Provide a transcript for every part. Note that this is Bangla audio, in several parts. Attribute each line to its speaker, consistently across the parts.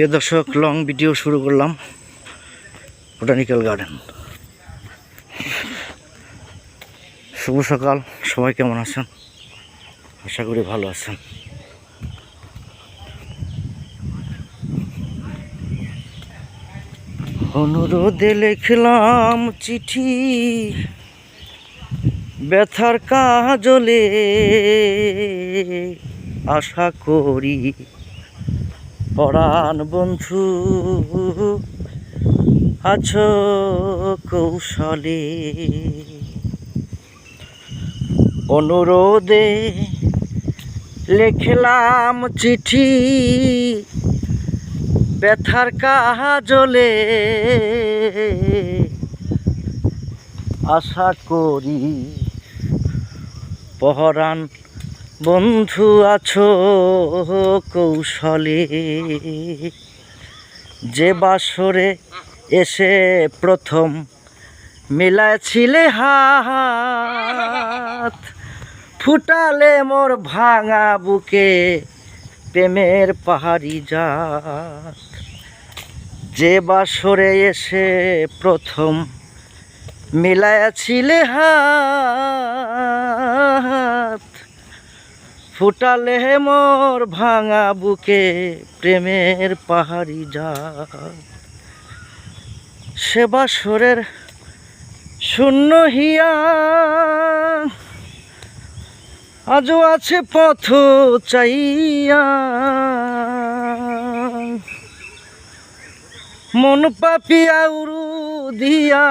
Speaker 1: প্রিয় দর্শক লং ভিডিও শুরু করলাম বোটানিক্যাল গার্ডেন শুভ সকাল, সবাই কেমন আছেন? আশা করি ভালো আছেন। অনুরোধে লিখলাম চিঠি, ব্যথার কাজলে। আশা করি পরাণ বন্ধু আছো কৌশলে। অনুরোধে লিখলাম চিঠি ব্যথার কাজলে। আশা করি পহরান বন্ধু আছো কৌশলে। যে বাসরে এসে প্রথম মিলাইছিলে হাত, ফুটালে মোর ভাঙা বুকে প্রেমের পাহাড়ি জাত। যে বাসরে এসে প্রথম মিলাইছিলে হাত ফুটালে মোর ভাঙা বুকে প্রেমের পাহাড়ি যা সেবা বাসরের শূন্য হিয়া। আজও আছে পথ চাইয়া। মন পাপিয়া উরু দিয়া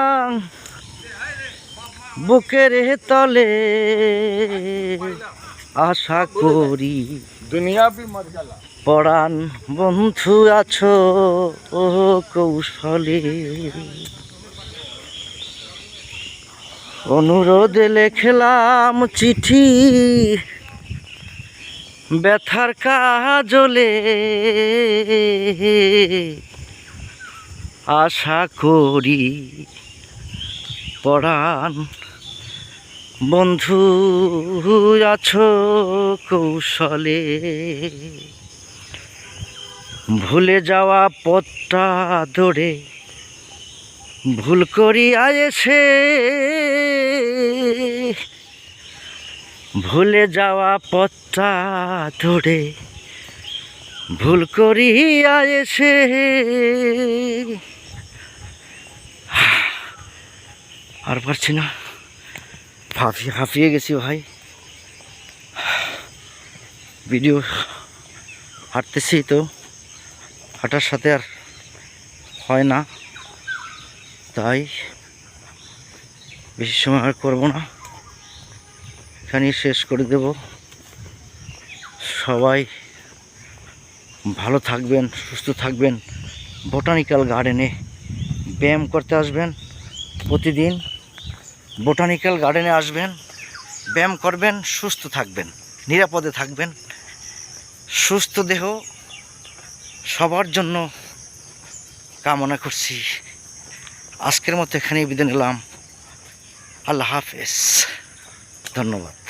Speaker 1: বুকের তলে। আশা করি
Speaker 2: দুনিয়া
Speaker 1: পড়ান বন্ধু আছো ও কৌশলে। অনুরোধে লেখলাম চিঠি ব্যথার কাজলে। আশা করি পড়ান বন্ধু, আছো কৌশলে। ভুলে যাওয়া পথটা ধরে ভুল করি আয়েছে ভুলে যাওয়া পথটা ধরে ভুল করি আয়েছে আর পারছি না। হাঁপিয়ে হাঁপিয়ে গেছি ভাই। ভিডিও হাঁটতেছি তো, হাঁটার সাথে আর হয় না। তাই বেশি সময় আর করব না। এখানেই শেষ করে দেব। সবাই ভালো থাকবেন, সুস্থ থাকবেন। বোটানিক্যাল গার্ডেনে ব্যায়াম করতে আসবেন প্রতিদিন। বোটানিক্যাল গার্ডেনে আসবেন, ব্যায়াম করবেন, সুস্থ থাকবেন, নিরাপদে থাকবেন। সুস্থ দেহ সবার জন্য কামনা করছি। আজকের মতো এখানেই বিদায় নিলাম। আল্লাহ হাফেজ। ধন্যবাদ।